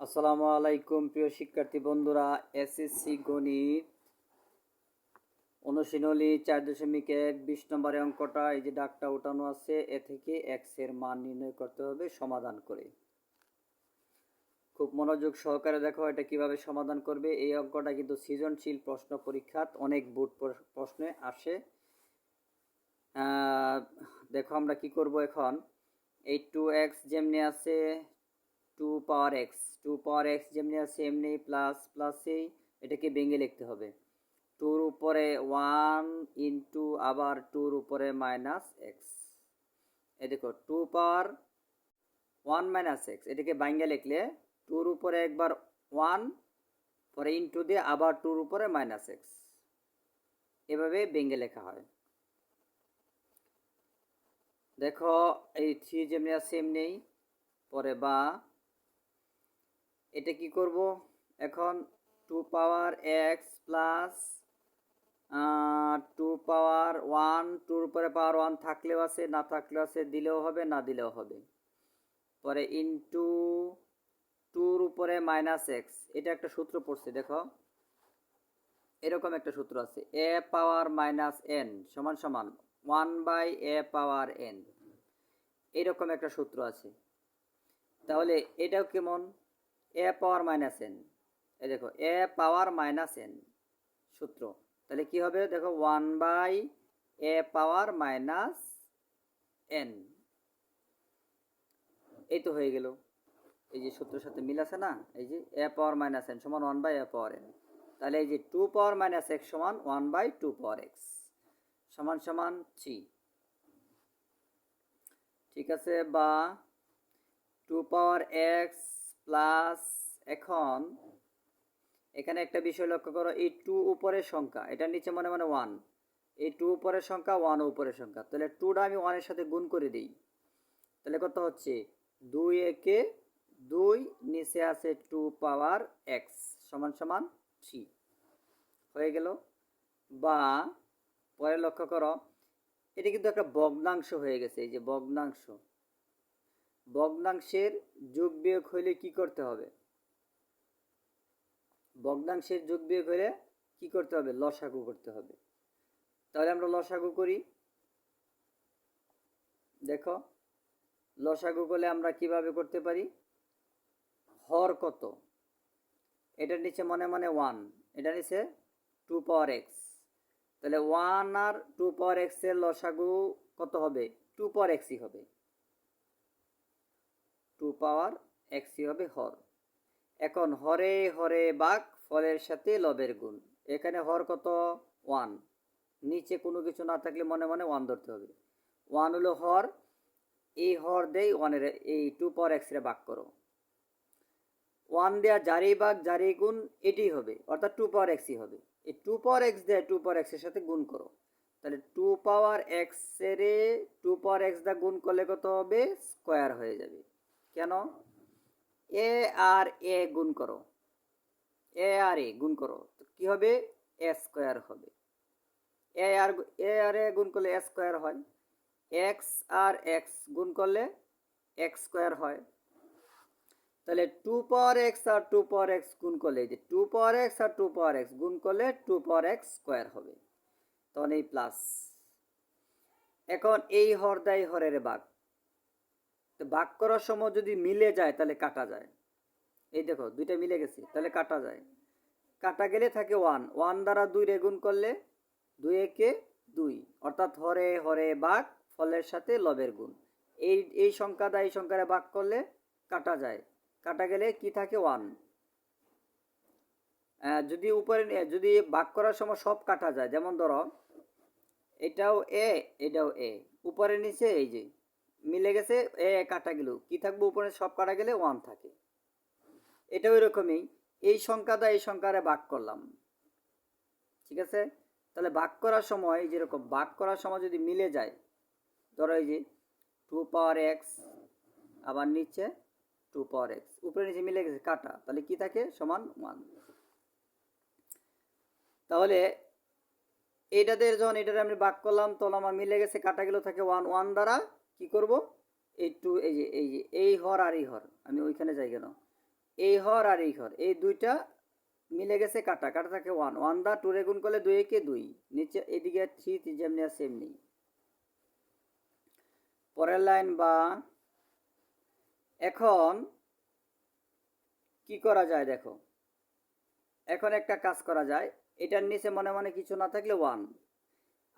আসসালামু আলাইকুম, প্রিয় শিক্ষার্থী বন্ধুরা, এসএসসি গণিত অনুশীলনী চার দশমিক এক, বিশ নম্বরের অঙ্কটা, এই যে ডাকটা উঠানো আছে, এ থেকে এক্সের মান নির্ণয় করতে হবে সমাধান করে। খুব মনোযোগ সহকারে দেখো এটা কীভাবে সমাধান করবে। এই অঙ্কটা কিন্তু সৃজনশীল প্রশ্ন পরীক্ষাত অনেক বোর্ড প্রশ্নে আসে। দেখো আমরা কি করব এখন? এই টু এক্স যেমনি আছে two power x, two power x যেমনি আছে, এমনি প্লাস প্লাসেই এটাকে ভেঙে লিখতে হবে। টুর উপরে ওয়ান ইন্টু আবার টুর উপরে মাইনাস এক্স এই দেখো, two power one minus x এটাকে ভাঙ্গে লিখলে টুর উপরে একবার ওয়ান পরে ইন্টু দিয়ে আবার টুর উপরে মাইনাস এক্স এভাবে ভেঙে লেখা হয়। দেখো, এই থ্রি যেমনি আছে, এমনি, পরে বা এটা কি করব? এখন two power x plus two power one টুর উপরে পাওয়ার ওয়ান থাকলেও আছে, না থাকলেও আছে, দিলেও হবে, না দিলেও হবে। পরে ইন্টু টুর উপরে মাইনাস এক্স এটা একটা সূত্র পড়ছে, দেখো। এরকম একটা সূত্র আছে এ পাওয়ার মাইনাস এন সমান সমান one by a power n এরকম একটা সূত্র আছে। তাহলে এটাও কেমন? A power minus n. এই দেখো, এ পাওয়ার মাইনাস এন সূত্র। তাহলে কি হবে? দেখো, one by a power minus n. এই তো হয়ে গেল। এই যে সূত্রের সাথে মিল আছে না? এই যে এ পাওয়ার মাইনাস এন সমান one by a power n. তাহলে এই যে টু পাওয়ার মাইনাস এক্স সমান one by two power x. সমান সমান থ্রি। ঠিক আছে, বা টু পাওয়ার এক্স প্লাস এখন এখানে একটা বিষয় লক্ষ্য করো, এই টু উপরের সংখ্যা, এটার নিচে মনে মনে ওয়ান এই টু উপরের সংখ্যা ওয়ান উপরের সংখ্যা, তাহলে টুটা আমি ওয়ানের সাথে গুণ করে দিই, তাহলে কত হচ্ছে? দুই একে দুই, নিচে আছে টু পাওয়ার এক্স সমান সমান থ্রি হয়ে গেল। বা পরে লক্ষ্য করো, এটা কিন্তু একটা ভগ্নাংশ হয়ে গেছে, এই যে ভগ্নাংশ। ভগ্নাংশের যোগ বিয়োগ হইলে কি করতে হবে? ভগ্নাংশের যোগ বিয়োগ হলে কি করতে হবে? লসাগু করতে হবে। তাহলে আমরা লসাগু করি। দেখো, লসাগু করলে আমরা কীভাবে করতে পারি? হর কত? এটার নিচে মনে মনে ওয়ান এটা নিচে টু পাওয়ার এক্স তাহলে ওয়ান আর টু পাওয়ার এক্সের লসাগু কত হবে? টু পাওয়ার এক্সই হবে। টু পাওয়ার এক্সই হবে হর। এখন হরে হরে বাঘ ফলের সাথে লবের গুণ। এখানে হর কত? ওয়ান নিচে কোনো কিছু না থাকলে মনে মনে ওয়ান ধরতে হবে। ওয়ান হলো হর। এই হর দেই ওয়ানের এই টু পাওয়ার এক্সরে বাক করো। ওয়ান দেওয়া জারি বাঘ জারি গুণ, এটি হবে। অর্থাৎ টু পাওয়ার এক্সই হবে। এই টু পাওয়ার এক্স দেয় টু পাওয়ার এক্সের সাথে গুণ করো। তাহলে টু পাওয়ার এক্সের টু পাওয়ার এক্স দা গুণ করলে কত হবে? স্কোয়ার হয়ে যাবে। কেন? এ আর এ গুণ করো। এ আর এ গুণ করো। তো কি হবে? এ স্কোয়ার হবে। এ আর এ আর এ গুণ করলে এ স্কোয়ার হয়। এক্স আর এক্স গুণ করলে এক্স স্কোয়ার হয়। তাহলে টু পাওয়ার এক্স আর টু পাওয়ার এক্স গুণ করলে যে টু পাওয়ার এক্স আর টু পাওয়ার এক্স গুণ করলে টু পাওয়ার এক্স স্কোয়ার হবে। তখন এই প্লাস এখন এই হর দেয় হরের বাঘ। তো ভাগ করার সময় যদি মিলে যায়, তাহলে কাটা যায়। এই দেখো, দুইটা মিলে গেছে, তাহলে কাটা যায়। কাটা গেলে থাকে ওয়ান। ওয়ান দ্বারা দুই রে গুণ করলে দুই একে দুই। অর্থাৎ হরে হরে বাঘ ফলের সাথে লবের গুণ। এই এই সংখ্যা দা এই সংখ্যারে ভাগ করলে কাটা যায়। কাটা গেলে কি থাকে? ওয়ান। যদি উপরে, যদি ভাগ করার সময় সব কাটা যায়, যেমন ধরো, এটাও এ এটাও এ। উপরে নিচে এই যে মিলে গেছে, এ কাটা গেল। কি থাকবে উপরে? সব কাটা গেলে ওয়ান থাকে। এটাও এরকমই এই সংখ্যাটা এই সংখ্যারে ভাগ করলাম। ঠিক আছে? তাহলে ভাগ করার সময় যেরকম, ভাগ করার সময় যদি মিলে যায়, ধরো এই যে টু পাওয়ার এক্স আবার নিচে টু পাওয়ার এক্স উপরে নিচে মিলে গেছে কাটা, তাহলে কি থাকে? সমান ওয়ান তাহলে এইটাতে যখন এটাতে আমি ভাগ করলাম, তখন আমার মিলে গেছে, কাটা গেল থাকে ওয়ান ওয়ান দ্বারা কি করব? এই টু এই যে এই যে, এই হর আর এই হর, আমি ওইখানে যাই কেন? এই হর আর এই হর, এই দুইটা মিলে গেছে কাটা কাটা থাকে ওয়ান ওয়ান দা টু গুণ করলে দুই একে দুই, নিচে এদিকে থ্রি যেমনি আছে এমনি পরের লাইন বা এখন কি করা যায় দেখো? এখন একটা কাজ করা যায়, এটার নিচে মনে মনে কিছু না থাকলে ওয়ান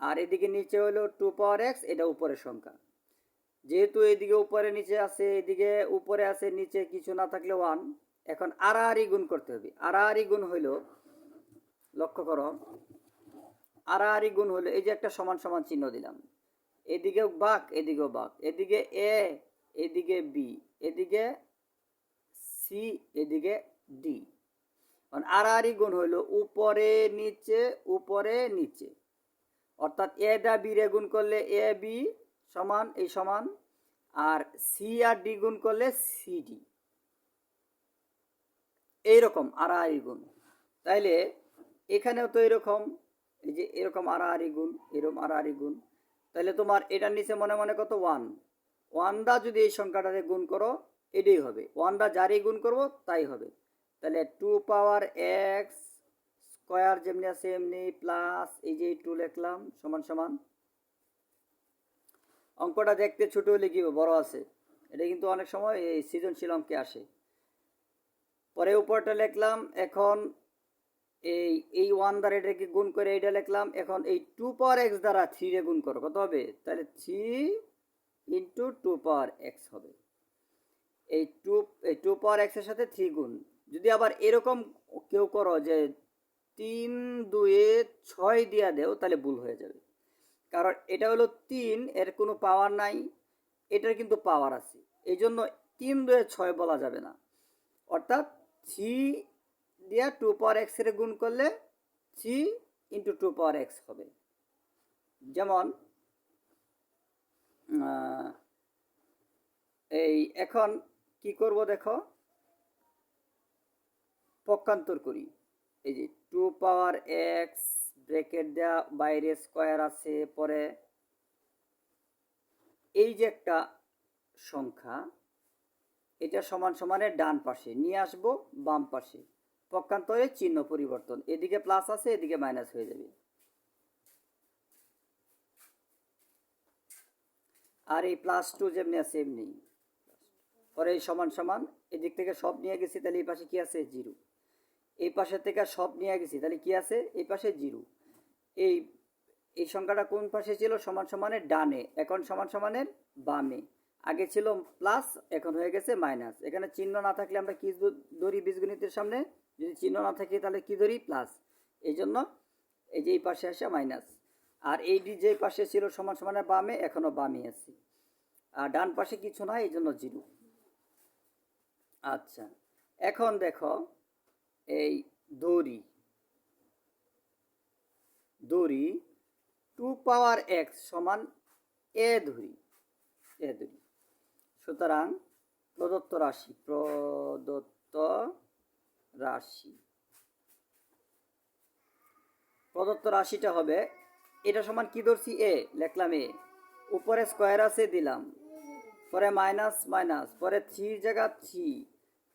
আর এদিকে নিচে হলো টু পাওয়ার এক্স এটা উপরের সংখ্যা। যেহেতু এদিকে উপরে, নিচে আছে, এদিকে উপরে আছে, নিচে কিছু না থাকলে ওয়ান এখন আড়াআড়ি গুণ করতে হবে। আড়াআড়ি গুণ হইল, লক্ষ্য করো, আড়াআড়ি গুণ হলো এই যে একটা সমান সমান চিহ্ন দিলাম। এদিকেও বাক এদিকেও বাক। এদিকে এ এদিকে বি এদিকে সি এদিকে ডি কারণ আড়াআড়ি গুণ হইল, উপরে, নিচে উপরে, নিচে। অর্থাৎ এ দা বি রে গুণ করলে এ বি সমান, এই সমান, আর সি আর ডি গুণ করলে সি ডি এইরকম আড়াআড়ি গুণ। তাইলে এখানেও তো এরকম, এই যে এরকম আড়াআড়ি গুণ, এরকম আড়াআড়ি গুণ। তাহলে তোমার এটার নিচে মনে মনে কত? ওয়ান। ওয়ান দা যদি এই সংখ্যাটারে গুণ করো, এটাই হবে। ওয়ান দা যারই গুণ করব, তাই হবে। তাহলে টু পাওয়ার এক্স স্কোয়ার যেমনি আছে, এমনি প্লাস এই যে টু লিখলাম, সমান সমান। অঙ্কটা দেখতে ছোট হলে কি? বড় আছে? এটা কিন্তু অনেক সময় এই সৃজনশীল অঙ্কে আসে। পরে উপরটা লিখলাম, এখন এই এই ওয়ান দ্বারা এটাকে গুণ করে এইটা লিখলাম, এখন এই টু পাওয়ার এক্স দ্বারা থ্রি রে গুণ করো, কত হবে? তাহলে three into two power x হবে। এই টু এই টু পাওয়ার এক্সের সাথে থ্রি গুণ। যদি আবার এরকম কেউ করো যে তিন দুয়ে ছয় দিয়া দেও, তাহলে ভুল হয়ে যাবে। কারণ এটা হলো তিন, এর কোনো পাওয়ার নাই, এটার কিন্তু পাওয়ার আছে। এই জন্য তিন দুয়ে ছয় বলা যাবে না। অর্থাৎ থ্রি দিয়া টু পাওয়ার এক্সের গুণ করলে three into two power x হবে। যেমন এই এখন কি করব দেখো? পক্ষান্তর করি। এই যে টু পাওয়ার এক্স ব্রেকেট দেওয়া বাইরে স্কোয়ার আছে, পরে এই যে একটা সংখ্যা, এটা সমান সমানের ডান পাশে, নিয়ে আসব বাম পাশে। পক্ষান্তরে চিহ্ন পরিবর্তন, এদিকে প্লাস আছে, এদিকে মাইনাস হয়ে যাবে। আর এই প্লাস টু যেমনি আছে, এমনি। পরে এই সমান সমান, এদিক থেকে সব নিয়ে গেছি, তাহলে এই পাশে কি আছে? জিরো এই পাশে থেকে সব নিয়ে গেছি, তাহলে কি আছে? এই পাশে জিরো এই এই সংখ্যাটা কোন পাশে ছিল? সমান সমানের ডানে, এখন সমান সমানের বামে। আগে ছিল প্লাস এখন হয়ে গেছে মাইনাস এখানে চিহ্ন না থাকলে আমরা কি ধরি বীজগণিতের সামনে? যদি চিহ্ন না থাকে তাহলে কি ধরি? প্লাস এই জন্য এই যে এই পাশে আসে মাইনাস আর এই ডি যে পাশে ছিল সমান সমানের বামে, এখনও বামে আছে। আর ডান পাশে কিছু নাই এই জন্য জিরো। আচ্ছা এখন দেখো, এই দড়ি দড়ি টু পাওয়ার এক্স সমান এ ধরি এ ধরি সুতরাং প্রদত্ত রাশি প্রদত্ত রাশি। প্রদত্ত রাশিটা হবে, এটা সমান কি ধরছি? এ, লেখলাম এ। উপরে স্কোয়ার আছে, দিলাম। পরে মাইনাস মাইনাস পরে থ্রির জায়গা থ্রি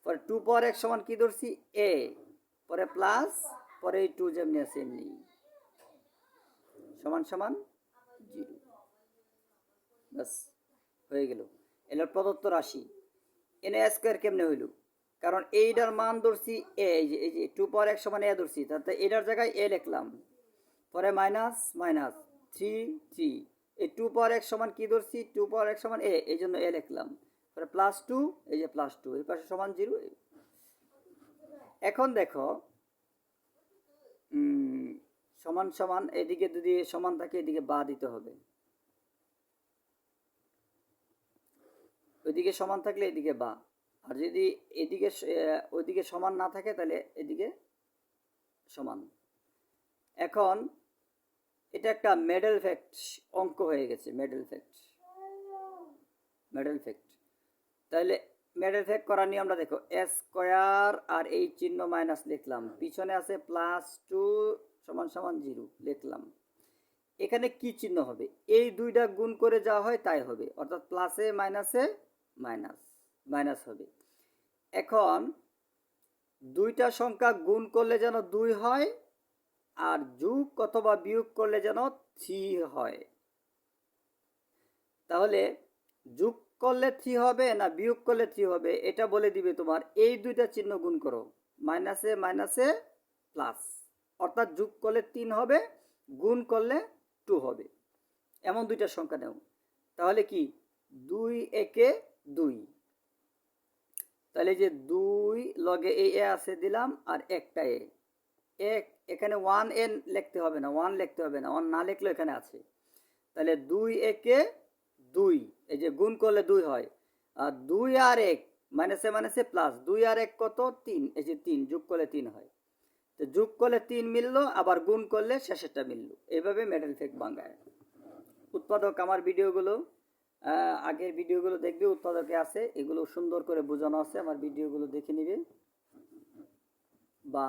পরে টু পাওয়ার এক সমান কি ধরছি? এ। পরে প্লাস পরে টু যেমনি আছে, এমনি। সমান সমান জিরো। ব্যাস, হয়ে গেল। এলো প্রদত্ত রাশি এনে স্কোয়ার কেমনে হইল? কারণ এইটার মান ধরছি এ এই যে এই যে টু পাওয়ার এক সমান এ ধরছি, তাতে এটার জায়গায় এ লিখলাম। পরে মাইনাস মাইনাস থ্রি থ্রি এই টু পাওয়ার এক সমান কি ধরছি? টু পাওয়ার এক সমান এ এই জন্য এ লিখলাম। পরে প্লাস টু এই যে প্লাস টু এই পাশে সমান জিরো। এখন দেখো সমান সমান এদিকে যদি সমান থাকে, এদিকে বা দিতে হবে। ওইদিকে সমান থাকলে এদিকে বা। আর যদি এদিকে ওইদিকে সমান না থাকে, তাহলে এদিকে সমান। এখন এটা একটা মেডেল ফ্যাক্ট অঙ্ক হয়ে গেছে, মেডেল ফ্যাক্ট। Middle fact. তাহলে মেডেল ফ্যাক্ট করার নিয়মটা দেখো স্কোয়ার আর এই চিহ্ন মাইনাস লিখলাম। পিছনে আছে প্লাস টু সমান সমান জিরো, লিখলাম। এখানে কি চিহ্ন হবে? এই দুইটা গুণ করে যাওয়া হয় তাই হবে। অর্থাৎ প্লাসে মাইনাসে মাইনাস মাইনাস হবে। এখন দুইটা সংখ্যা গুণ করলে যেন দুই হয় আর যোগ অথবা বিয়োগ করলে যেন থ্রি হয়। তাহলে যোগ করলে থ্রি হবে না বিয়োগ করলে থ্রি হবে, এটা বলে দিবে তোমার, এই দুইটা চিহ্ন গুণ করো। মাইনাসে মাইনাসে প্লাস অর্থাৎ যোগ করলে তিন হবে, গুণ করলে টু হবে। এমন দুইটা সংখ্যা নেও তাহলে কি? দুই একে দুই। তাহলে যে দুই লগে এই এ আছে দিলাম, আর একটা এ। এক, এখানে ওয়ান এ লিখতে হবে না ওয়ান লিখতে হবে না ওয়ান না লিখলেও এখানে আছে। তাহলে দুই একে দুই, এই যে গুণ করলে দুই হয়। আর দুই আর এক মাইনাসে মাইনাসে প্লাস দুই আর এক কত? তিন, এই যে তিন, যোগ করলে তিন হয়। যোগ করলে তিন মিললো, আবার গুণ করলে শেষেরটা মিললো। এভাবে মেডেল ফেক বাঙ্গায়। উৎপাদক আমার ভিডিওগুলো আগের ভিডিওগুলো দেখবে, উৎপাদকে আছে, এগুলো সুন্দর করে বোঝানো আছে, আমার ভিডিওগুলো দেখে নিবে। বা,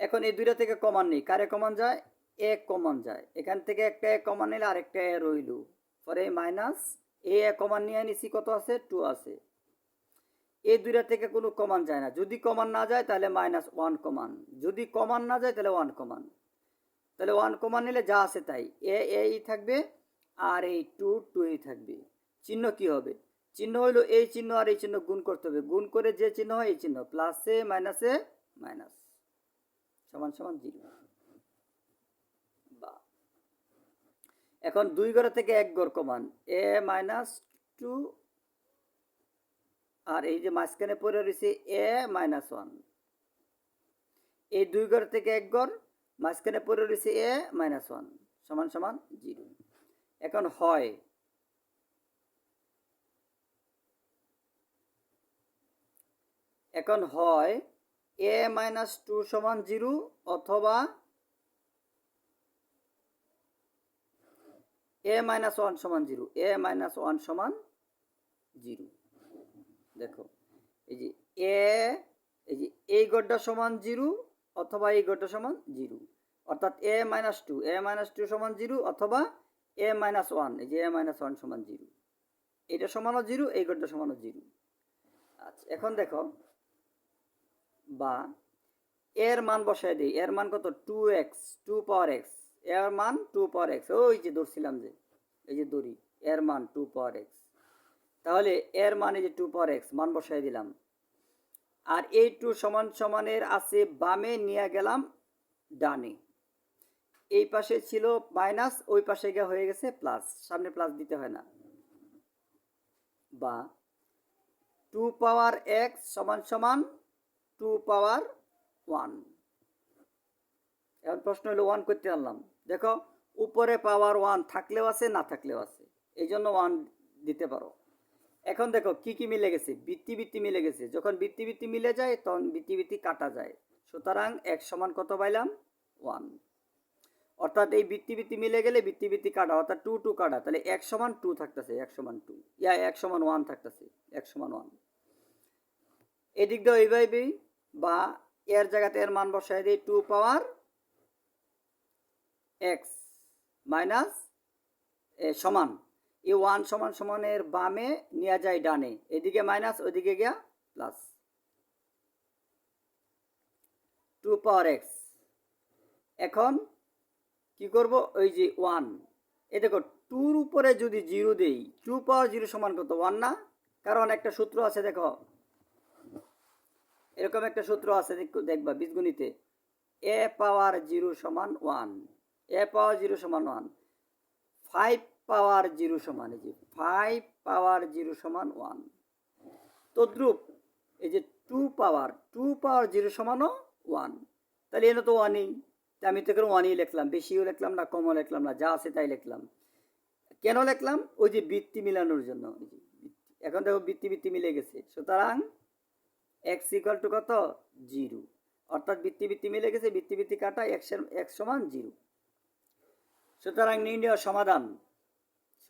এখন এই দুইটা থেকে কমান নেই। কারে কমান যায়? এক কমান যায়। এখান থেকে একটা এক কমান নিলে আরেকটা এ রইল। পরে মাইনাস এ কমান নিয়ে নিছি, কত আছে? টু আছে। এই দুইটা থেকে কোনো কমান যায় না। যদি কমান না যায়, তাহলে মাইনাস ওয়ান কমান যদি কমান না যায়, তাহলে ওয়ান কমান তাহলে ওয়ান কমান নিলে যা আছে তাই। এ এই থাকবে, আর এই টু টু এই থাকবে। চিহ্ন কি হবে? চিহ্ন হইল এই চিহ্ন আর এই চিহ্ন গুণ করতে হবে। গুণ করে যে চিহ্ন হয়, এই চিহ্ন। প্লাসে মাইনাসে মাইনাস সমান সমান জিরো বা এখন দুই ঘর থেকে এক ঘর কমান এ মাইনাস টু আর এই যে মাঝখানে পড়ে রয়েছে এ মাইনাস ওয়ান। এই দুই ঘর থেকে এক ঘর, মাঝখানে পড়ে রয়েছে এ মাইনাস ওয়ান, সমান সমান জিরো। এখন হয় এখন হয় এ মাইনাস টু সমান জিরো অথবা এ মাইনাস ওয়ান সমান জিরো, এ মাইনাস ওয়ান সমান জিরো। দেখো, এই যে এ, এই যে এই গড়টা সমান জিরো অথবা এই গড়টা সমান জিরো। অর্থাৎ a minus two a minus two সমান জিরো অথবা এ মাইনাস ওয়ান এই যে এ মাইনাস ওয়ান সমান জিরো। এটা সমানও জিরো, এই গড়টা সমানও জিরো। আচ্ছা এখন দেখো, বা এর মান বসায় দিই। এর মান কত? টু এক্স টু পাওয়ার এক্সের মান টু পাওয়ার এক্স ওই যে ধরছিলাম যে, এই যে দড়ি এর মান টু পাওয়ার এক্স তাহলে এর মানে যে টু পাওয়ার এক্স মান বসাই দিলাম। আর এই টু সমান সমানের আছে, বামে নিয়ে গেলাম, ডানে। এই পাশে ছিল মাইনাস ওই পাশে গিয়ে হয়ে গেছে প্লাস সামনে প্লাস দিতে হয় না। বা টু পাওয়ার এক্স সমান সমান টু পাওয়ার ওয়ান এখন প্রশ্ন হলো ওয়ান করতে আনলাম দেখো, উপরে পাওয়ার ওয়ান থাকলেও আছে, না থাকলেও আছে। এই জন্য ওয়ান দিতে পারো। এখন দেখো, কি কি মিলে গেছে? বৃত্তি বৃত্তি মিলে গেছে। যখন বৃত্তি বৃত্তি মিলে যায়, তখন বৃত্তি বৃত্তি কাটা যায়। সুতরাং এক সমান কত পাইলাম? ওয়ান। অর্থাৎ এই বৃত্তি বৃত্তি মিলে গেলে বৃত্তি বৃত্তি কাটা, অর্থাৎ টু টু কাটা। তাহলে এক সমান টু থাকতেছে, এক সমান টু। ইয়া, এক সমান ওয়ান থাকতেছে, এক সমান ওয়ান। এদিক দিয়ে এইভাবেই বা এর জায়গাতে এর মান বসাই দিই, টু পাওয়ার এক্স মাইনাস সমান। এই ওয়ান সমান সমানের বামে নিয়ে যায় ডানে। এদিকে মাইনাস ওইদিকে গিয়া প্লাস। Two power x. এখন কি করব? ওই যে ওয়ান। এ দেখো, টুর উপরে যদি জিরো দেই, টু পাওয়ার জিরো সমান কত? ওয়ান না? কারণ একটা সূত্র আছে, দেখো। এরকম একটা সূত্র আছে, দেখ- দেখবা, বীজগণিতে। এ পাওয়ার জিরো সমান ওয়ান। এ পাওয়ার জিরো সমান ওয়ান। ফাইভ পাওয়ার জিরো সমান, এই যে ফাইভ পাওয়ার জিরো সমান ওয়ান তদ্রুপ এই যে two power two power zero সমানও one তাহলে এনে তো ওয়ানই আমি তো ওয়ানই লিখলাম, বেশিও লিখলাম না, কমও লিখলাম না, যা আছে তাই লিখলাম। কেন লিখলাম? ওই যে বৃত্তি মিলানোর জন্য। এখন দেখো বৃত্তি বৃত্তি মিলে গেছে। সুতরাং এক্স ইকাল টু কত? জিরো অর্থাৎ বৃত্তি বৃত্তি মিলে গেছে, বৃত্তি বৃত্তি কাটা এক্স সমান জিরো সুতরাং নির্ণয় সমাধান।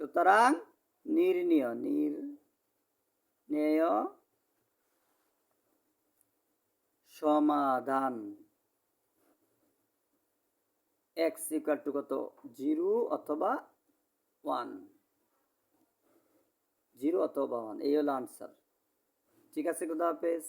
সুতরাং নির্ণয় নির্ণয় সমাধান। এক্স ইকাল টু কত? জিরো অথবা ওয়ান। জিরো অথবা ওয়ান, এই হলো আনসার ঠিক আছে, খুদা হাফেজ?